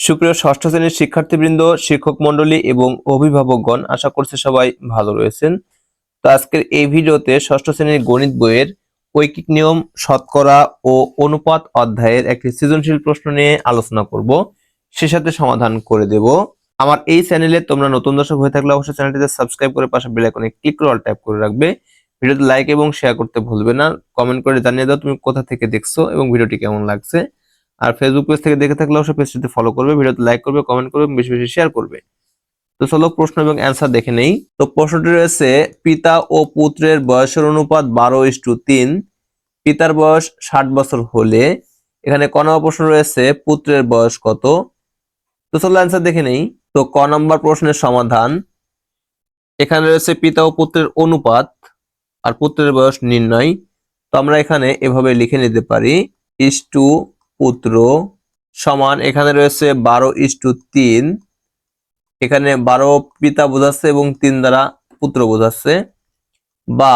সুপ্রিয় ষষ্ঠ শ্রেণির শিক্ষার্থীবৃন্দ, শিক্ষক মণ্ডলী এবং অভিভাবকগণ, আশা করছি সবাই ভালো রয়েছেন। তো আজকের এই ভিডিওতে ষষ্ঠ শ্রেণির গণিত বইয়ের ঐকিক নিয়ম, শতকরা ও অনুপাত অধ্যায়ের একটি সৃজনশীল প্রশ্ন নিয়ে আলোচনা করব। সে সাথে সমাধান করে দেব। আমার এই চ্যানেলে তোমরা নতুন দর্শক হয়ে থাকলে অবশ্যই চ্যানেলটিতে সাবস্ক্রাইব করে পাশে বেল আইকনে ক্লিক করে অল ট্যাপ করে রাখবে। ভিডিওতে লাইক এবং শেয়ার করতে ভুলবে না। কমেন্ট করে জানিয়ে দাও তুমি কোথা থেকে দেখছ এবং ভিডিওটি কেমন লাগছে। আর ফেসবুক পেজ থেকে দেখে থাকলে অবশ্যই পেজটিতে ফলো করবে, ভিডিওতে লাইক করবে কমেন্ট করবে বেশি বেশি শেয়ার করবে। তো চলো প্রশ্ন এবং অ্যান্সার দেখে নেই। তো প্রশ্নটি রয়েছে, পিতা ও পুত্রের বয়সের অনুপাত বারো ইস টু তিন। পিতার বয়স ষাট বছর হলে, এখানে ক নম্বর প্রশ্ন রয়েছে, পুত্রের বয়স কত? তো চলো অ্যান্সার দেখে নেই। তো ক নম্বর প্রশ্নের সমাধান। এখানে রয়েছে, পিতা ও পুত্রের অনুপাত আর পুত্রের বয়স নির্ণয়। তো আমরা এখানে এভাবে লিখে নিতে পারি ইস টু পুত্র সমান এখানে রয়েছে বারো ইস টু তিন। এখানে বারো পিতা বোঝাচ্ছে এবং তিন দ্বারা পুত্র বোঝাচ্ছে। বা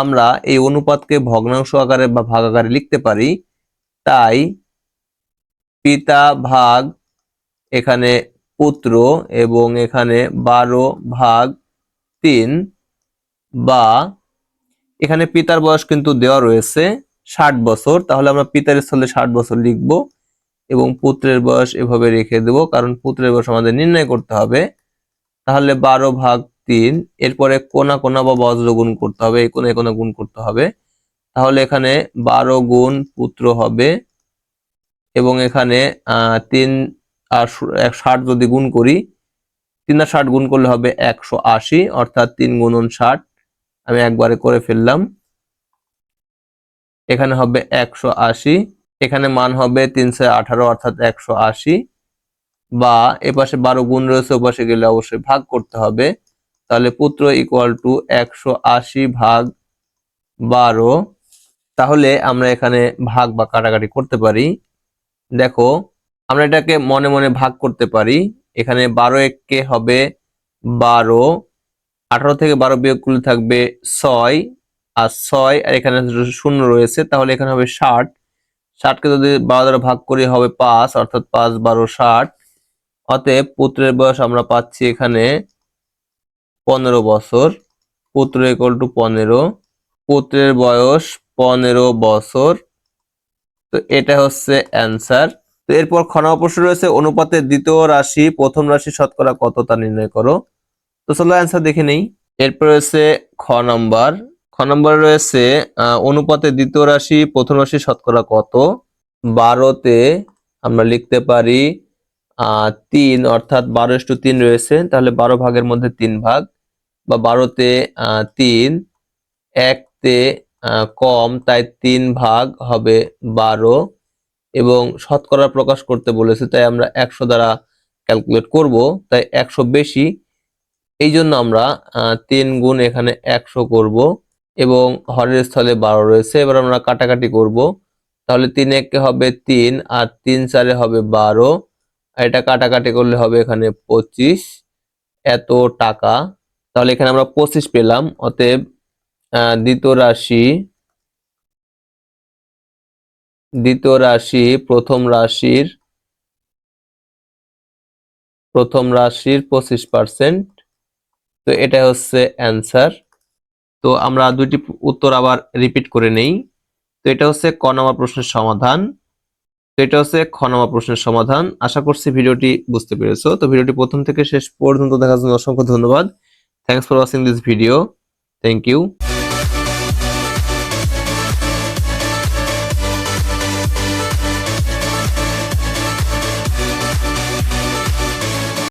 আমরা এই অনুপাতকে ভগ্নাংশ আকারে বা ভাগ আকারে লিখতে পারি। তাই পিতা ভাগ এখানে পুত্র এবং এখানে বারো ভাগ তিন। বা এখানে পিতার বয়স কিন্তু দেওয়া রয়েছে। ষাট বছর, তাহলে আমরা পিতার স্থলে ষাট বছর লিখব এবং পুত্রের বয়স এভাবে রেখে দেব, কারণ পুত্রের বয়স আমাদের নির্ণয় করতে হবে। তাহলে বারো ভাগ তিন, এরপরে কোনা কোনা বা বজ্র গুণ করতে হবে, এই কোনায় কোনা গুণ করতে হবে। তাহলে এখানে বারো গুণ পুত্র হবে এবং এখানে তিন আর ষাট যদি গুণ করি, তিন আর ষাট গুণ করলে হবে একশো আশি, অর্থাৎ তিন গুণন ষাট, আমি একবারে করে ফেললাম। এখানে হবে একশো আশি, এখানে মান হবে তিনশো আঠারো, অর্থাৎ একশো আশি। বা এপাশে বারো গুণ রয়েছে ওপাশে গেলে অবশ্যই ভাগ করতে হবে। তাহলে পুত্র ইকুয়াল টু একশো আশি ভাগ বারো। তাহলে আমরা এখানে ভাগ বা কাটাকাটি করতে পারি। দেখো, আমরা এটাকে মনে মনে ভাগ করতে পারি। এখানে বারো এককে হবে বারো। আঠারো থেকে বারো বিয়োগ করলে থাকবে ছয়। আর ছয়, আর এখানে শূন্য রয়েছে, তাহলে এখানে হবে ষাট। ষাটকে যদি বারো দ্বারা ভাগ করি হবে পাঁচ, অর্থাৎ পাঁচ বারো ষাট। অতএব পুত্রের বয়স আমরা পাচ্ছি এখানে পনেরো বছর। পুত্র ইকুয়াল টু পনেরো। পুত্রের বয়স পনেরো বছর। তো এটা হচ্ছে অ্যান্সার তো এরপর খনা প্রশ্ন রয়েছে, অনুপাতের দ্বিতীয় রাশি প্রথম রাশি শতকরা কত তা নির্ণয় করো। তো চলো অ্যান্সার দেখে নেই। এরপর রয়েছে খ নাম্বার। খ নম্বরে রয়েছে অনুপাতে দ্বিতীয় রাশি, প্রথম রাশি শতকরা কত? বারোতে আমরা লিখতে পারি তিন, অর্থাৎ বারো ইস্টু তিন রয়েছে, তাহলে বারো ভাগের মধ্যে তিন ভাগ। বা বারোতে তিন, একতে কম, তাই তিন ভাগ হবে বারো। এবং শতকরা প্রকাশ করতে বলেছে, তাই আমরা একশো দ্বারা ক্যালকুলেট করব, তাই একশো বেশি। এই জন্য আমরা তিন গুণ এখানে একশো করব। এবং হরের স্থলে বারো রয়েছে। এবার আমরা কাটাকাটি করব। তাহলে তিন একে হবে তিন আর তিন চারে হবে বারো। এটা কাটাকাটি করলে হবে এখানে পঁচিশ। এত টাকা। তাহলে এখানে আমরা পঁচিশ পেলাম। অতএব দ্বিতীয় রাশি দ্বিতীয় রাশি প্রথম রাশির প্রথম রাশির পঁচিশ পার্সেন্ট তো এটা হচ্ছে অ্যান্সার তো আমরা দুইটি উত্তর আবার রিপিট করে নেই। তো এটা হচ্ছে ক নম্বর প্রশ্নের সমাধান। তো এটা হচ্ছে খ নম্বর প্রশ্নের সমাধান। আশা করছি ভিডিওটি বুঝতে পেরেছ। তো ভিডিওটি প্রথম থেকে শেষ পর্যন্ত দেখার জন্য অসংখ্য ধন্যবাদ। Thanks for watching this video thank you